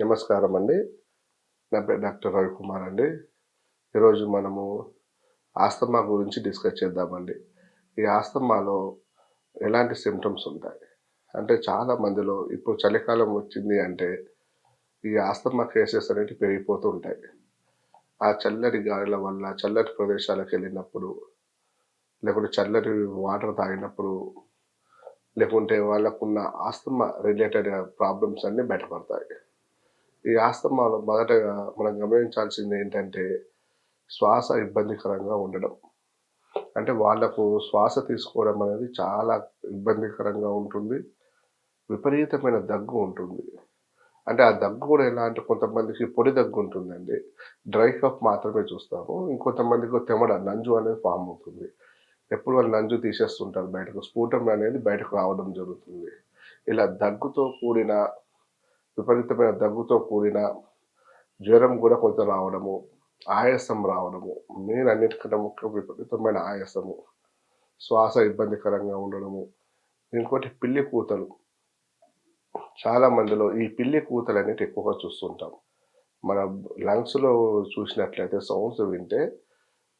నమస్కారం అండి నా పేరు డాక్టర్ రవికుమార్ అండి. ఈరోజు మనము ఆస్తమా గురించి డిస్కస్ చేద్దామండి. ఈ ఆస్తమాలో ఎలాంటి సిమ్టమ్స్ ఉంటాయి? అంటే చాలా మందిలో ఇప్పుడు చలికాలం వచ్చింది అంటే ఈ ఆస్తమా కేసెస్ అనేవి పెరిగిపోతూ ఉంటాయి. ఆ చల్లటి గాలుల వల్ల చల్లటి ప్రదేశాలకు వెళ్ళినప్పుడు లేకుంటే చల్లటి వాటర్ తాగినప్పుడు లేకుంటే వాళ్ళకున్న ఆస్తమా రిలేటెడ్ ప్రాబ్లమ్స్ అన్నీ బయటపడతాయి. ఈ ఆస్తమాలో మొదటగా మనం గమనించాల్సింది ఏంటంటే శ్వాస ఇబ్బందికరంగా ఉండడం. అంటే వాళ్ళకు శ్వాస తీసుకోవడం అనేది చాలా ఇబ్బందికరంగా ఉంటుంది. విపరీతమైన దగ్గు ఉంటుంది. అంటే ఆ దగ్గు కూడా ఎలా అంటే కొంతమందికి పొడి దగ్గు ఉంటుందండి. డ్రై కఫ్ మాత్రమే చూస్తాము. ఇంకొంతమందికి తెమడ నంజు అనేది ఫామ్ అవుతుంది. ఎప్పుడు వాళ్ళు నంజు తీసేస్తుంటారు బయటకు. స్ఫూటం అనేది బయటకు రావడం జరుగుతుంది. ఇలా దగ్గుతో కూడిన విపరీతమైన దగ్గుతో కూడిన జ్వరం కూడా కొంత రావడము ఆయాసం రావడము మెయిన్ అన్నిటికన్నా ముఖ్య విపరీతమైన ఆయాసము శ్వాస ఇబ్బందికరంగా ఉండడము ఇంకోటి పిల్లి కూతలు. చాలా మందిలో ఈ పిల్లి కూతలు అనేవి ఎక్కువగా చూస్తుంటాం. మన లంగ్స్లో చూసినట్లయితే సౌండ్స్ వింటే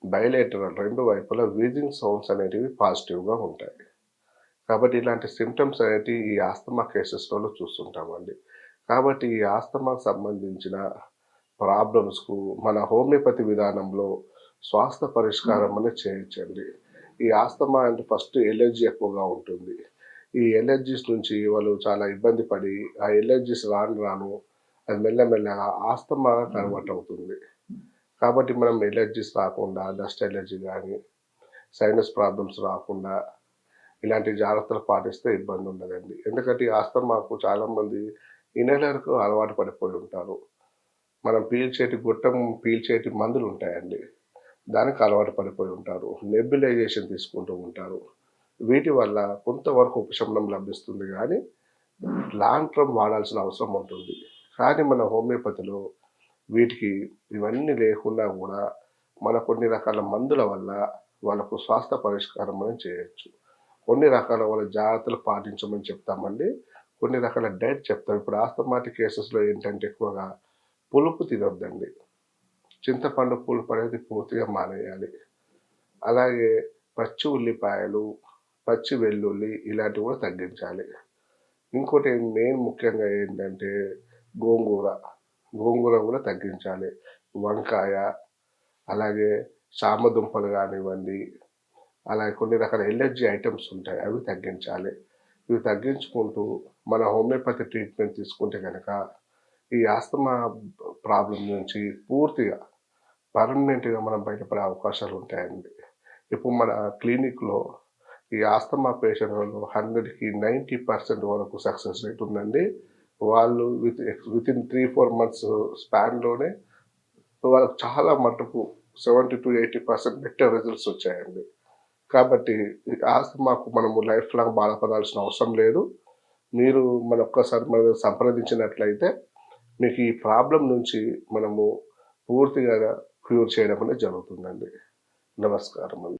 బయలేటరల్ రెండు వైపులా వీజింగ్ సౌండ్స్ అనేటివి పాజిటివ్గా ఉంటాయి. కాబట్టి ఇలాంటి సిమ్టమ్స్ అనేటివి ఈ ఆస్తమా కేసెస్లలో చూస్తుంటామండి. కాబట్టి ఈ ఆస్తమాకు సంబంధించిన ప్రాబ్లమ్స్కు మన హోమియోపతి విధానంలో స్వాస్థ్య పరిష్కారం అనేది చేయొచ్చండి ఈ ఆస్తమా అంటే ఫస్ట్ ఎలర్జీ ఎక్కువగా ఉంటుంది. ఈ ఎలర్జీస్ నుంచి వాళ్ళు చాలా ఇబ్బంది పడి ఆ ఎలర్జీస్ రాను రాను అది మెల్లమెల్లగా ఆస్తమా కన్వర్ట్ అవుతుంది. కాబట్టి మనం ఎలర్జీస్ రాకుండా డస్ట్ ఎలర్జీ కానీ సైనస్ ప్రాబ్లమ్స్ రాకుండా ఇలాంటి జాగ్రత్తలు పాటిస్తే ఇబ్బంది ఉండదండి. ఎందుకంటే ఈ ఆస్తమాకు చాలామంది ఇన్హేలర్కు అలవాటు పడిపోయి ఉంటారు. మనం పీల్చేటి గుట్టం పీల్చేటి మందులు ఉంటాయండి. దానికి అలవాటు పడిపోయి ఉంటారు. నెబిలైజేషన్ తీసుకుంటూ ఉంటారు. వీటి వల్ల కొంతవరకు ఉపశమనం లభిస్తుంది కానీ లాంగ్ టర్మ్ వాడాల్సిన అవసరం ఉంటుంది. కానీ మన హోమియోపతిలో వీటికి ఇవన్నీ లేకుండా కూడా మన కొన్ని రకాల మందుల వల్ల వాళ్ళకు స్వాస్థ పరిష్కారం అని చేయొచ్చు. కొన్ని రకాల వాళ్ళ జాగ్రత్తలు పాటించమని చెప్తామండి. కొన్ని రకాల డైట్ చెప్తాం ఇప్పుడు ఆస్తమాటిక్ కేసెస్లో ఏంటంటే ఎక్కువగా పులుపు తినొద్దండి. చింతపండు పులుపు అనేది పూర్తిగా మానేయాలి. అలాగే పచ్చి ఉల్లిపాయలు పచ్చి వెల్లుల్లి ఇలాంటివి కూడా తగ్గించాలి. ఇంకోటి మెయిన్ ముఖ్యంగా ఏంటంటే గోంగూర. గోంగూర కూడా తగ్గించాలి. వంకాయ అలాగే చామదుంపలు కానివ్వండి అలాగే కొన్ని రకాల ఎలర్జీ ఐటమ్స్ ఉంటాయి. అవి తగ్గించాలి. ఇవి తగ్గించుకుంటూ మన హోమియోపతి ట్రీట్మెంట్ తీసుకుంటే కనుక ఈ ఆస్తమా ప్రాబ్లం నుంచి పూర్తిగా పర్మనెంట్గా మనం బయటపడే అవకాశాలు ఉంటాయండి. ఇప్పుడు మన క్లినిక్లో ఈ ఆస్తమా పేషెంట్లలో హండ్రెడ్కి నైంటీ పర్సెంట్ వరకు సక్సెస్ రేట్ ఉందండి. వాళ్ళు with with in three four months స్పాన్లోనే వాళ్ళకు చాలా మటుకు seventy to eighty percent better results వచ్చాయండి. కాబట్టి ఆస్తమాకు మనము లైఫ్ లాంగ్ బాధపడాల్సిన అవసరం లేదు. మీరు మన ఒక్కసారి మన సంప్రదించినట్లయితే మీకు ఈ ప్రాబ్లం నుంచి మనము పూర్తిగా క్యూర్ చేయడం అనేది జరుగుతుందండి. నమస్కారం అండి